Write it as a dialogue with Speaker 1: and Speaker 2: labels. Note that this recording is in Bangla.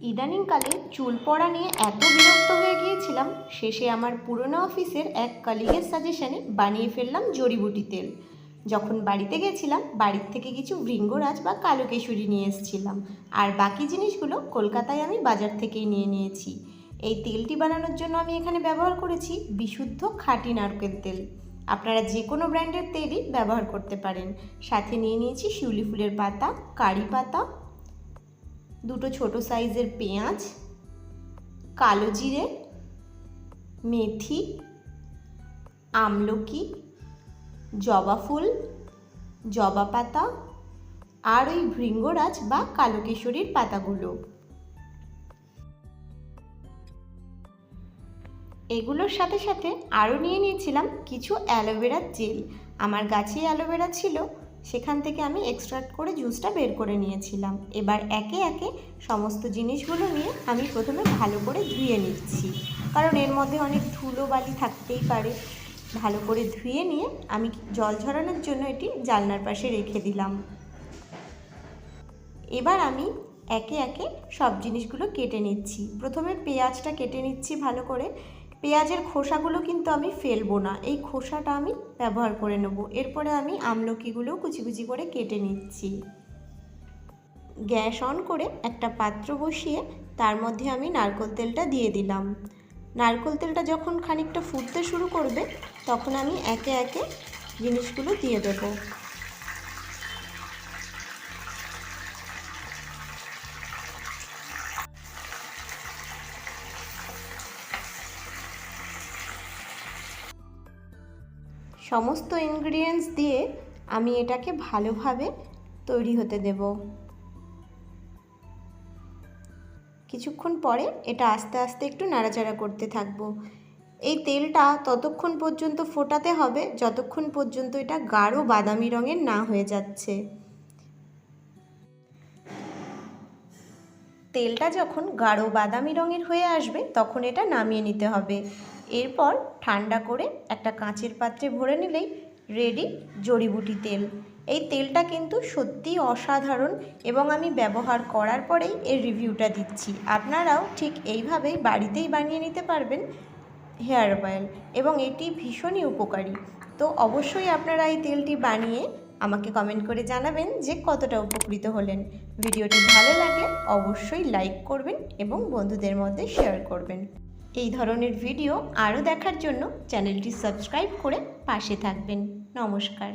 Speaker 1: ইদানিংকালে চুল পড়া নিয়ে এত বিরক্ত হয়ে গিয়েছিলাম, শেষে আমার পুরনো অফিসের এক কলিগের সাজেশনে বানিয়ে ফেললাম জড়িবুটি তেল। যখন বাড়িতে গেছিলাম, বাড়ির থেকে কিছু ভৃঙ্গরাজ বা কালো কেশরী নিয়ে এসেছিলাম, আর বাকি জিনিসগুলো কলকাতায় আমি বাজার থেকেই নিয়ে নিয়েছি। এই তেলটি বানানোর জন্য আমি এখানে ব্যবহার করেছি বিশুদ্ধ খাঁটি নারকেল তেল। আপনারা যে কোনো ব্র্যান্ডের তেলই ব্যবহার করতে পারেন। সাথে নিয়ে নিয়েছি শিউলি ফুলের পাতা, কারি পাতা দুটো ছোট সাইজের পেঁয়াজ, কালো জিরে, মেথি, আমলকি, জবা ফুল, জবা পাতা আর ওই ভৃঙ্গরাজ বা কালো কেশরীর পাতাগুলো। এগুলোর সাথে সাথে আরও নিয়ে নিয়েছিলাম কিছু অ্যালোভেরার জেল। আমার গাছেই অ্যালোভেরা ছিল সেখান থেকে আমি এক্সট্রাক্ট করে জুসটা বের করে নিয়েছিলাম। এবার একে একে সমস্ত জিনিসগুলো নিয়ে আমি প্রথমে ভালো করে ধুয়ে নিচ্ছি। কারণ এর মধ্যে অনেক ধুলো বালি থাকতেই পারে। ভালো করে ধুয়ে নিয়ে আমি জল ঝরানোর জন্য এটি জানলার পাশে রেখে দিলাম। এবার আমি একে একে সব জিনিসগুলো কেটে নিচ্ছি। প্রথমে পেঁয়াজটা কেটে নিচ্ছি ভালো করে। পেঁয়াজের খোসাগুলো কিন্তু আমি ফেলব না। এই খোসাটা আমি ব্যবহার করে নেব। এরপরে আমি আমলকিগুলোও কুচি কুচি করে কেটে নিচ্ছি। গ্যাস অন করে একটা পাত্র বসিয়ে তার মধ্যে আমি নারকোল তেলটা দিয়ে দিলাম। নারকোল তেলটা যখন খানিকটা ফুটতে শুরু করবে, তখন আমি একে একে জিনিসগুলো দিয়ে দেবো। সমস্ত ইনগ্রিডিয়েন্টস দিয়ে আমি এটাকে ভালোভাবে তৈরি হতে দেব। কিছুক্ষণ পরে এটা আস্তে আস্তে একটু নাড়াচাড়া করতে থাকব। এই তেলটা ততক্ষণ পর্যন্ত ফোটাতে হবে, যতক্ষণ পর্যন্ত এটা গাঢ় বাদামি রঙের না হয়ে যাচ্ছে। তেলটা যখন গাঢ় বাদামি রঙের হয়ে আসবে, তখন এটা নামিয়ে নিতে হবে। এরপর ঠান্ডা করে একটা কাঁচের পাত্রে ভরে নিলেই রেডি জড়িবুটি তেল। এই তেলটা কিন্তু সত্যিই অসাধারণ এবং আমি ব্যবহার করার পরেই এর রিভিউটা দিচ্ছি। আপনারাও ঠিক এইভাবেই বাড়িতেই বানিয়ে নিতে পারবেন হেয়ার অয়েল এবং এটি ভীষণই উপকারী। তো অবশ্যই আপনারা এই তেলটি বানিয়ে আমাকে কমেন্ট করে জানাবেন যে কতটা উপকৃত হলেন। ভিডিওটি ভালো লাগে অবশ্যই লাইক করবেন এবং বন্ধুদের মধ্যে শেয়ার করবেন। এই ধরনের ভিডিও আরও দেখার জন্য চ্যানেলটি সাবস্ক্রাইব করে পাশে থাকবেন। নমস্কার।